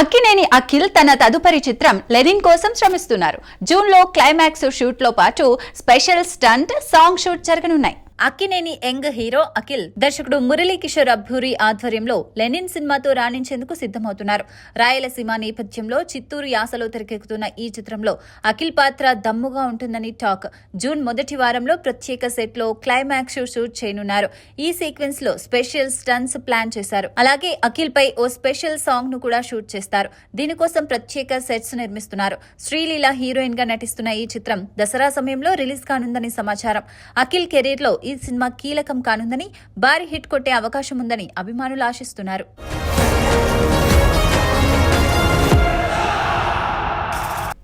అక్కినేని అఖిల్ తన తదుపరి చిత్రం లెనిన్ కోసం శ్రమిస్తున్నారు. జూన్లో క్లైమాక్స్ షూట్లో పాటు స్పెషల్ స్టంట్ సాంగ్ షూట్ జరగనున్నాయి. అక్కినేని యంగ్ హీరో అఖిల్ దర్శకుడు మురళీ కిషోర్ అబ్బూరి ఆధ్వర్యంలో లెనిన్ సినిమాతో రాణించేందుకు సిద్ధమవుతున్నారు. రాయలసీమ నేపథ్యంలో చిత్తూరు యాసలో తెరకెక్కుతున్న ఈ చిత్రంలో అఖిల్ పాత్ర దమ్ముగా ఉంటుందని టాక్. జూన్ మొదటి వారంలో ప్రత్యేక సెట్లో క్లైమాక్స్ షూట్ చేయనున్నారు. ఈ సీక్వెన్స్లో స్పెషల్ స్టన్స్ ప్లాన్ చేశారు. అలాగే అఖిల్ పై ఓ స్పెషల్ సాంగ్ను కూడా షూట్ చేస్తారు. దీనికోసం ప్రత్యేక సెట్స్ నిర్మిస్తున్నారు. శ్రీలీల హీరోయిన్గా నటిస్తున్న ఈ చిత్రం దసరా సమయంలో రిలీజ్ కానుందని సమాచారం. అఖిల్ కెరీర్లో ఈ సినిమా కీలకం కానుందని భారీ హిట్ కొట్టే అవకాశం ఉందని అభిమానులు ఆశిస్తున్నారు.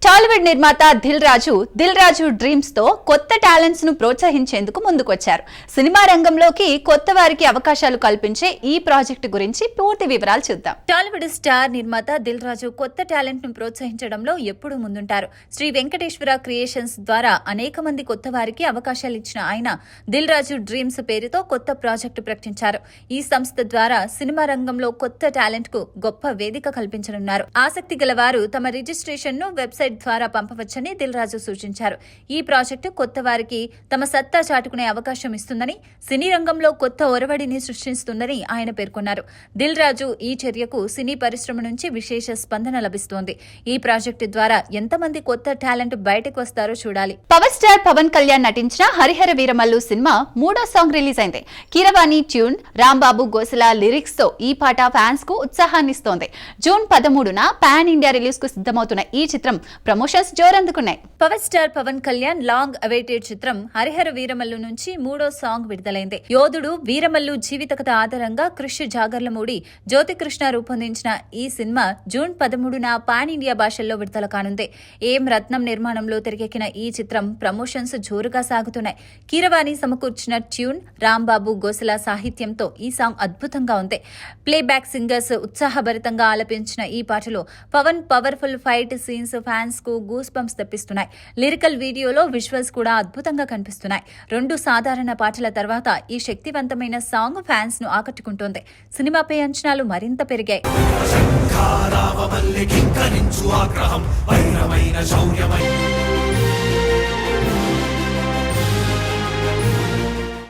టాలీవుడ్ నిర్మాత దిల్ రాజు దిల్ రాజు డ్రీమ్స్తో కొత్త టాలెంట్స్ను ప్రోత్సహించేందుకు ముందుకొచ్చారు. సినిమా రంగంలోకి కొత్త వారికి అవకాశాలు కల్పించే ఈ ప్రాజెక్టు గురించి పూర్తి వివరాలు చూద్దాం. టాలీవుడ్ స్టార్ నిర్మాత దిల్ రాజు కొత్త టాలెంట్ను ప్రోత్సహించడంలో ఎప్పుడూ ముందుంటారు. శ్రీ వెంకటేశ్వర క్రియేషన్స్ ద్వారా అనేక మంది కొత్త వారికి అవకాశాలు ఇచ్చిన ఆయన దిల్ రాజు డ్రీమ్స్ పేరుతో కొత్త ప్రాజెక్టు ప్రకటించారు. ఈ సంస్థ ద్వారా సినిమా రంగంలో కొత్త టాలెంట్కు గొప్ప వేదిక కల్పించనున్నారు. ఆసక్తి గల వారు తమ రిజిస్ట్రేషన్ను వెబ్సైట్ ద్వారా పంపవచ్చని దిల్ రాజు సూచించారు. ఈ ప్రాజెక్టు కొత్త వారికి తమ సత్తా చాటుకునే అవకాశం ఇస్తుందని సినీ రంగంలో కొత్త ఒరవడిని సృష్టిస్తుందని ఆయన పేర్కొన్నారు. దిల్ రాజు ఈ చర్యకు సినీ పరిశ్రమ నుంచి విశేష స్పందన లభిస్తోంది. ఈ ప్రాజెక్టు ద్వారా ఎంతమంది కొత్త టాలెంట్ బయటకు వస్తారో చూడాలి. పవర్ స్టార్ పవన్ కళ్యాణ్ నటించిన హరిహర వీరమల్లు సినిమా మూడో సాంగ్ రిలీజ్ అయింది. కీరవాణి ట్యూన్ రాంబాబు గోసల లిరిక్స్తో ఈ పాట ఫ్యాన్స్కు ఉత్సాహాన్నిస్తోంది. జూన్ పదమూడున పాన్ ఇండియా రిలీజ్కు సిద్ధమవుతున్న ఈ చిత్రం promotions జోరందుకున్నాయి. Power star Pawan Kalyan long awaited చిత్రం హరిహర వీరమల్లు నుంచి మూడో సాంగ్ విడుదలైంది. యోధుడు వీరమల్లు జీవిత కథ ఆధారంగా కృషి జాగర్లమూడి జ్యోతికృష్ణ రూపొందించిన ఈ సినిమా జూన్ పదమూడున పాన్ ఇండియా భాషల్లో విడుదల కానుంది. ఏం రత్నం నిర్మాణంలో తెరకెక్కిన ఈ చిత్రం ప్రమోషన్స్ జోరుగా సాగుతున్నాయి. కీరవాణి సమకూర్చిన ట్యూన్ రాంబాబు గోసల సాహిత్యంతో ఈ సాంగ్ అద్భుతంగా ఉంది. ప్లేబ్యాక్ సింగర్స్ ఉత్సాహభరితంగా ఆలపించిన ఈ పాటలో Pawan powerful fight scenes fans కు గూస్ బంప్స్ తెప్పిస్తున్నాయి. లిరికల్ వీడియోలో విజువల్స్ కూడా అద్భుతంగా కనిపిస్తున్నాయి. రెండు సాధారణ పాటల తర్వాత ఈ శక్తివంతమైన సాంగ్ ఫ్యాన్స్ను ఆకట్టుకుంటోంది. సినిమాపై అంచనాలు మరింత పెరిగాయి. ఆగ్రహం శౌర్యమై.